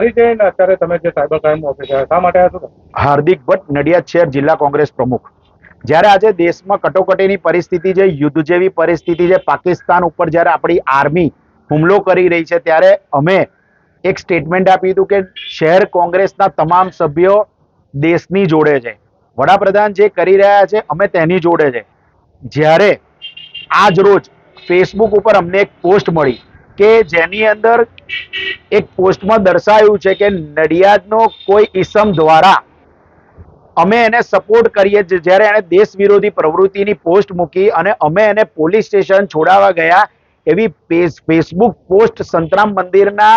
પરિચય ને અત્યારે તમે જે સાયબર ક્રાઇમ ઓફિસર શા માટે આવ્યા છો? હાર્દિક ભટ્ટ, નડિયાદ શહેર જિલ્લા કોંગ્રેસ પ્રમુખ. જ્યારે આજે દેશમાં કટોકટીની પરિસ્થિતિ છે, યુદ્ધ જેવી પરિસ્થિતિ છે, પાકિસ્તાન ઉપર જ્યારે આપણી આર્મી હુમલો કરી રહી છે, ત્યારે અમે એક સ્ટેટમેન્ટ આપ્યું હતું કે શહેર કોંગ્રેસના તમામ સભ્યો દેશની જોડે છે. વડાપ્રધાન જે કરી રહ્યા છે, અમે તેની જોડે છે. જ્યારે આજ રોજ ફેસબુક ઉપર અમને એક પોસ્ટ મળી. કે જેની અંદર એક પોસ્ટમાં દર્શાવ્યું છે કે નડિયાદનો કોઈ ઇસમ દ્વારા અમે એને સપોર્ટ કરીએ જ્યારે એણે દેશ વિરોધી પ્રવૃત્તિની પોસ્ટ મૂકી અને અમે એને પોલીસ સ્ટેશન છોડાવવા ગયા, એવી ફેસબુક પોસ્ટ સંતરામ મંદિરના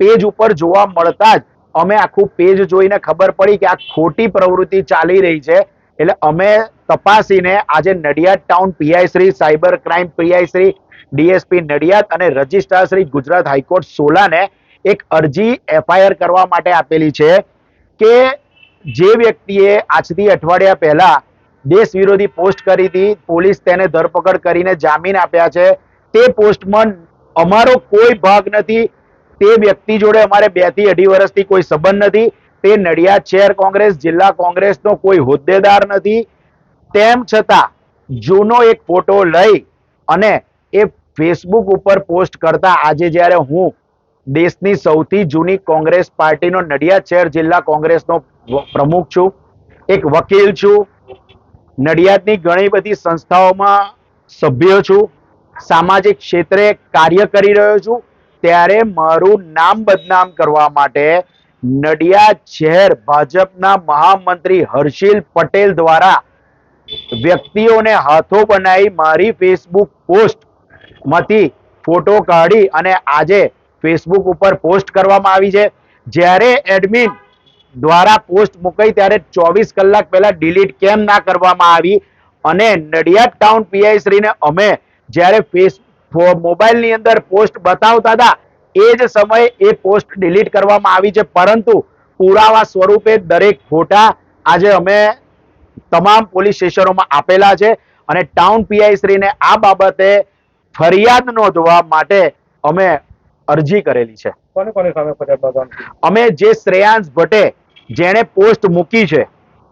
પેજ ઉપર જોવા મળતા જ અમે આખું પેજ જોઈને ખબર પડી કે આ ખોટી પ્રવૃત્તિ ચાલી રહી છે. એટલે અમે તપાસીને આજે Nadiad town PI shri, cyber crime PI shri DSP Nadiad અને registrar shri Gujarat high court સોલાને એક અરજી એફઆઈઆર કરવા માટે આપેલી છે કે જે વ્યક્તિએ આજથી અઠવાડિયા પહેલા દેશ વિરોધી પોસ્ટ કરી હતી, પોલીસ તેને ધરપકડ કરીને જામીન આપ્યા છે. તે પોસ્ટમાં અમારો કોઈ ભાગ નથી. તે વ્યક્તિ જોડે અમારે બેથી અઢી વર્ષથી કોઈ સંબંધ નથી. તે નડિયાદ શહેર કોંગ્રેસ, જિલ્લા કોંગ્રેસનો કોઈ હોદ્દેદાર નથી. તેમ છતાં જૂનો એક ફોટો લઈ અને એ ફેસબુક ઉપર પોસ્ટ કરતા આજે જ્યારે હું દેશની સૌથી જૂની કોંગ્રેસ પાર્ટીનો નડિયાદ શહેર જિલ્લા કોંગ્રેસનો પ્રમુખ છું, એક વકીલ છું, નડિયાદની ઘણી બધી સંસ્થાઓમાં સભ્ય છું, સામાજિક ક્ષેત્રે કાર્ય કરી રહ્યો છું, ત્યારે મારું નામ બદનામ કરવા માટે નડિયાદ શહેર ભાજપના મહામંત્રી હર્ષિલ પટેલ દ્વારા વ્યક્તિઓને હાથો બનાવી મારી ફેસબુક પોસ્ટ માંથી ફોટો કાઢી અને આજે ફેસબુક ઉપર પોસ્ટ કરવામાં આવી છે. જ્યારે એડમિન દ્વારા પોસ્ટ મુકાઈ ત્યારે ચોવીસ કલાક પહેલા ડિલીટ કેમ ના કરવામાં આવી અને નડિયાદ ટાઉન પીઆઈ શ્રીને અમે જ્યારે ફેસ મોબાઈલની અંદર પોસ્ટ બતાવતા હતા, એ જ સમયે એ પોસ્ટ ડિલીટ કરવામાં આવી છે. પરંતુ પુરાવા સ્વરૂપે દરેક ફોટા આજે અમે તમામ પોલીસ સ્ટેશનોમાં આપેલા છે અને ટાઉન પીઆઈ શ્રીને આ બાબતે ફરિયાદ નોંધવા માટે અમે અરજી કરેલી છે. કોની કોની સામે ફરિયાદ નોંધવાની? અમે જે શ્રેયાંશ ભટ્ટે જેણે પોસ્ટ મૂકી છે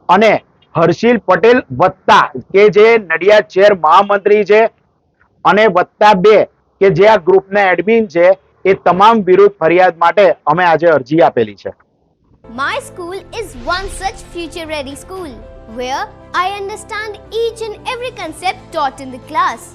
અને હર્ષિલ પટેલ વત્તા કે જે નડિયાદ શહેર મહામંત્રી છે અને વત્તા બે કે જે આ ગ્રુપના એડમિન છે એ તમામ વિરુદ્ધ ફરિયાદ માટે અમે આજે અરજી આપેલી છે. My school is one such future ready school where I understand each and every concept taught in the class.